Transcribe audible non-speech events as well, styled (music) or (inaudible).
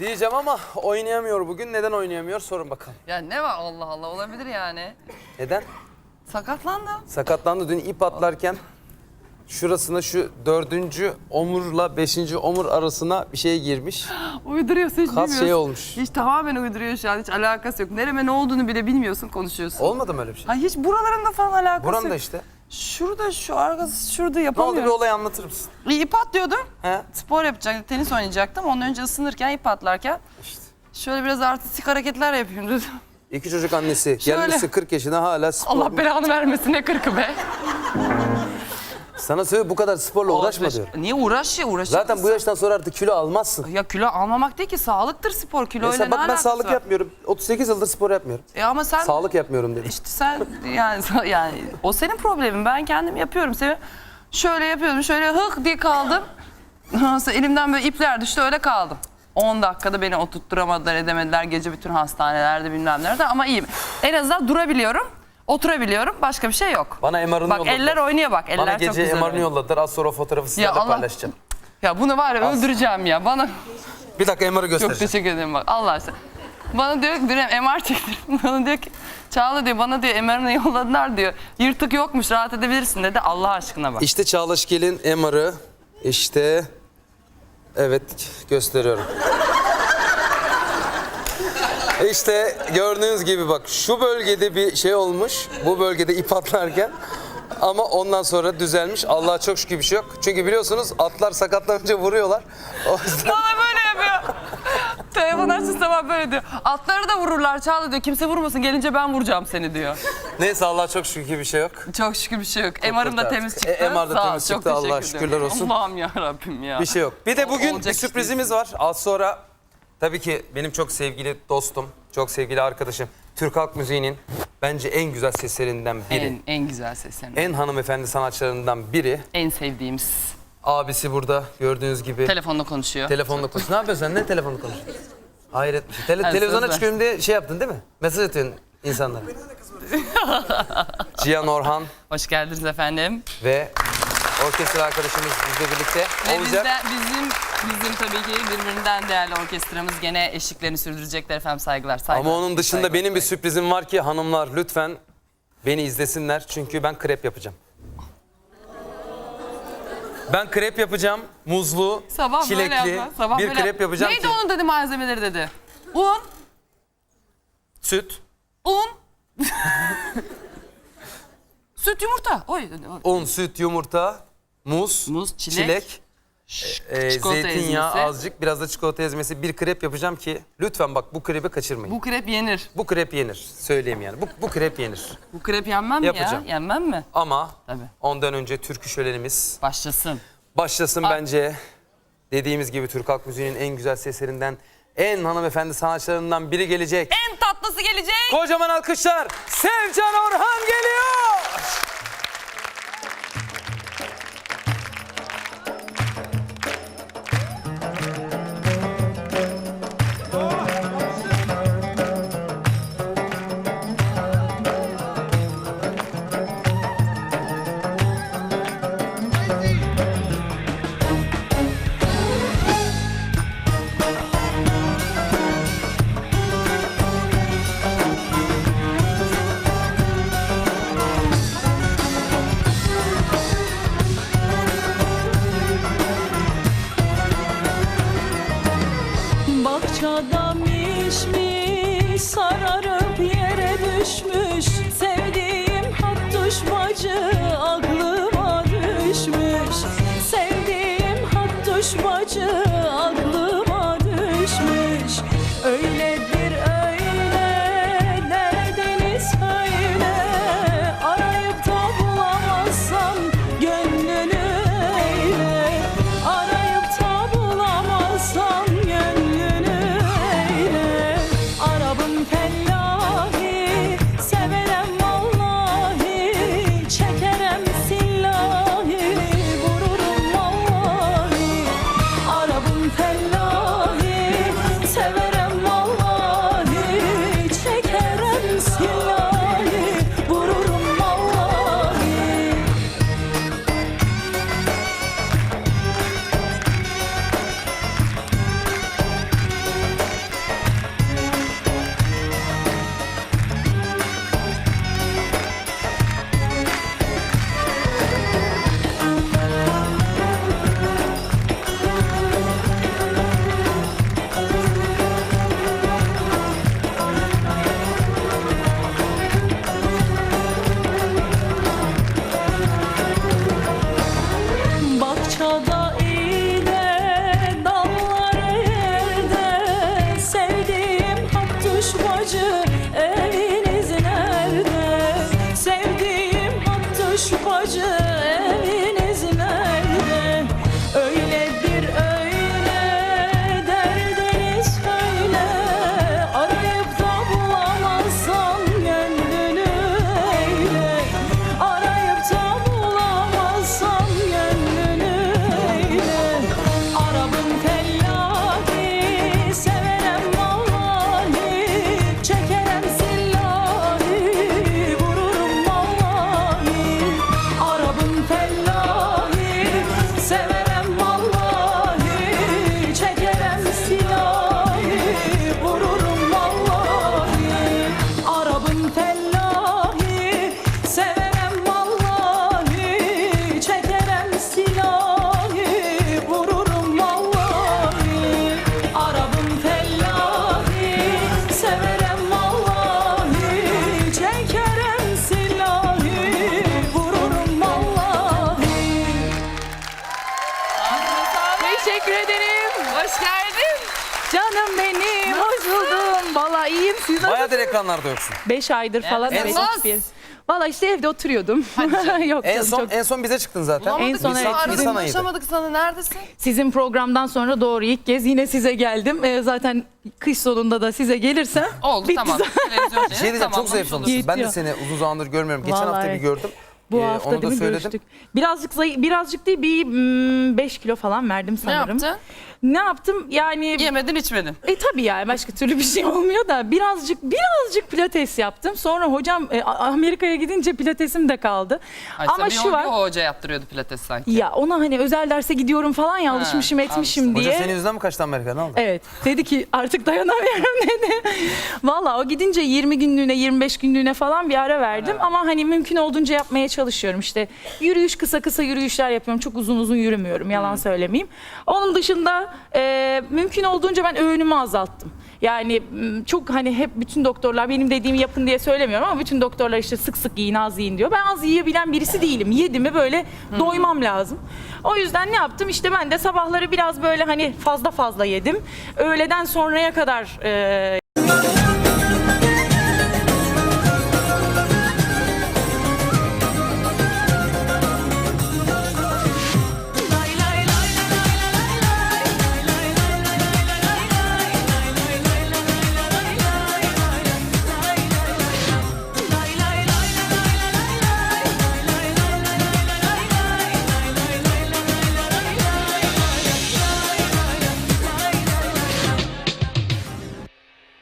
Diyeceğim ama oynayamıyor bugün. Neden oynayamıyor sorun bakalım. Ya ne var Allah Allah olabilir yani. Neden? Sakatlandı. Sakatlandı dün ip atlarken şurasına şu dördüncü omurla beşinci omur arasına bir şey girmiş. (gasps) Uyduruyorsun hiç Kas bilmiyorsun. şey olmuş. Hiç tamamen uyduruyor şu an hiç alakası yok. Nereme ne olduğunu bile bilmiyorsun konuşuyorsun. Olmadı mı öyle bir şey? Ha hiç buralarında falan alakası yok. da işte. Şurada şu arkası şurada Ne oldu bir yapamıyorum. olay anlatır mısın? Bir ip atlıyordum. He? Spor yapacaktım, tenis oynayacaktım. Ondan önce ısınırken, ip atlarken İşte. şöyle biraz artistik hareketler yapayım dedim. İki çocuk annesi. Şöyle. Gelmişsin 40 yaşına hala spor. Allah belanı vermesin ne kırkı be. Sana söyle bu kadar sporla uğraşma diyorum. Niye uğraş ya uğraş. Zaten bu yaştan sonra artık kilo almazsın. Ya kilo almamak değil ki sağlıktır spor. Kilo Mesela ne bak ben alakası sağlık var? yapmıyorum. 38 yıldır spor yapmıyorum. E ama sen Sağlık yapmıyorum dedim. işte sen yani (laughs) yani o senin problemin. Ben kendim yapıyorum. Seni şöyle yapıyordum. Şöyle hık diye kaldım. Sonra elimden böyle ipler düştü öyle kaldım. 10 dakikada beni oturtturamadılar edemediler gece bütün hastanelerde bilmem nerede ama iyiyim. En azından durabiliyorum, oturabiliyorum başka bir şey yok. Bana MR'ını Bak yolladılar. eller oynuyor bak eller Bana çok gece güzel MR'ını oynuyor. yolladılar. Az sonra o fotoğrafı sizlerle Ya Allah- paylaşacağım. Ya bunu var ya öldüreceğim ya bana. Bir dakika MR'ı Çok göstereceğim. teşekkür ederim bak Allah aşkına. Bana diyor ki dün MR çektir. (laughs) Bana diyor ki Çağla diyor bana diyor MR'ını yolladılar diyor. Yırtık yokmuş rahat edebilirsin dedi Allah aşkına bak. İşte Çağla Şikel'in MR'ı. İşte evet gösteriyorum. İşte gördüğünüz gibi bak şu bölgede bir şey olmuş. Bu bölgede ip atlarken ama ondan sonra düzelmiş. Allah'a çok şükür bir şey yok. Çünkü biliyorsunuz atlar sakatlanınca vuruyorlar. O yüzden Bana böyle yapıyor. Telefon açtığı zaman böyle diyor. Atları da vururlar Çağla diyor. Kimse vurmasın gelince ben vuracağım seni diyor. neyse Allah'a çok şükür bir şey yok. Çok şükür bir şey yok. MR'ım da kurtardık. temiz çıktı. E, MR da Sağ ol, temiz çok çıktı. Teşekkür şükürler ederim. olsun. Allah'ım ya Rabbim ya. Bir şey yok. Bir de bugün Olacak bir iş sürprizimiz var. Az sonra tabii ki benim çok sevgili dostum, çok sevgili arkadaşım Türk Halk Müziği'nin bence en güzel seslerinden biri. En, en güzel seslerin. En hanımefendi sanatçılarından biri. En sevdiğimiz. Abisi burada gördüğünüz gibi. Telefonla konuşuyor. telefonla konuşuyor. Ne yapıyorsun sen? Ne telefonla konuşuyorsun? Hayret şey. Tele- televizyona çıkıyorum diye şey yaptın değil mi? Mesaj atıyorsun insanlara. (laughs) Cihan Orhan Hoş geldiniz efendim. ve orkestra arkadaşımız bizle birlikte Ve olacak. bizden, bizim bizim tabii ki birbirinden değerli orkestramız gene eşliklerini sürdürecekler efendim saygılar. saygılar Ama onun dışında saygılar, benim bir saygılar. sürprizim var ki hanımlar lütfen beni izlesinler. Çünkü ben krep yapacağım. Ben krep yapacağım. Muzlu, Sabah böyle çilekli yapma. Sabah bir böyle krep yapacağım Neydi ki. onun dedi malzemeleri dedi. Un, Süt, un, (laughs) süt yumurta. Oy. un, süt, yumurta, muz, Muz, çilek, çilek, e, çikolata zeytinyağı ezmesi. azıcık, biraz da çikolata ezmesi bir krep yapacağım ki lütfen bak bu krepi kaçırmayın. Bu, Bu krep yenir. krep yenir. Söyleyeyim yani. Bu, bu krep yenir. Bu krep yenmem mi Yapacağım. ya? Yenmem mi? Ama Tabii. ondan önce türkü şölenimiz Başlasın. Başlasın bence. Dediğimiz gibi Türk Halk Müziği'nin en güzel seslerinden, en hanımefendi sanatçılarından biri gelecek. En tatlısı gelecek. Kocaman alkışlar. Sevcan Orhan geliyor. Bahçada mişmiş sararıp yere düşmüş. Sevdiğim hattuşmacı aklıma düşmüş. Sevdiğim hattuşmacı aklıma düşmüş. Öyle acı. Canım benim. Hoş buldum. Valla iyiyim. Siz nasılsınız? Bayağıdır ekranlarda yoksun. 5 aydır falan. Evet. evet, Nasıl? hiçbir Valla işte evde oturuyordum. (laughs) Yok En canım, son çok- en son bize çıktın zaten. En son evet, Nisan, sizin- Nisan ayıydı. Ulaşamadık sana neredesin? Sizin programdan sonra doğru ilk kez yine size geldim. Ee, zaten kış sonunda da size gelirsem Oldu bitti tamam. zaten. Televizyon Bir şey diyeceğim tamam, çok zayıflamışsın. Ben de Yetiyor. seni uzun zamandır görmüyorum. Geçen Vallahi hafta bir evet. gördüm. Bu Ee, hafta onu da değil mi söyledim. görüştük. Birazcık zayıf, birazcık değil bir 5 kilo falan verdim Ne sanırım. yaptın? Ne yaptım? Yani Yemedin içmedin. E tabii yani başka türlü bir şey olmuyor da birazcık birazcık pilates yaptım. Sonra hocam e, A- Amerika'ya gidince pilatesim de kaldı. Ay, Ama şu o- var. O hoca yaptırıyordu pilates sanki. Ya ona hani özel derse gidiyorum falan ya alışmışım etmişim Hoca diye. senin yüzünden mi kaçtı Amerika? Ne oldu? Evet. Dedi ki artık dayanamıyorum (laughs) dedi. Valla o gidince 20 günlüğüne 25 günlüğüne falan bir ara verdim. Ama hani mümkün olduğunca yapmaya çalışıyorum. İşte yürüyüş kısa kısa yürüyüşler yapıyorum. Çok uzun uzun yürümüyorum yalan söylemeyeyim. Onun dışında e, mümkün olduğunca ben öğünümü azalttım. Yani m, çok hani hep bütün doktorlar benim dediğimi yapın diye söylemiyorum ama bütün doktorlar işte sık sık yiyin az yiyin diyor. Ben az yiyebilen birisi değilim. Yedi mi böyle doymam lazım. O yüzden ne yaptım? İşte ben de sabahları biraz böyle hani fazla fazla yedim. Öğleden sonraya kadar e,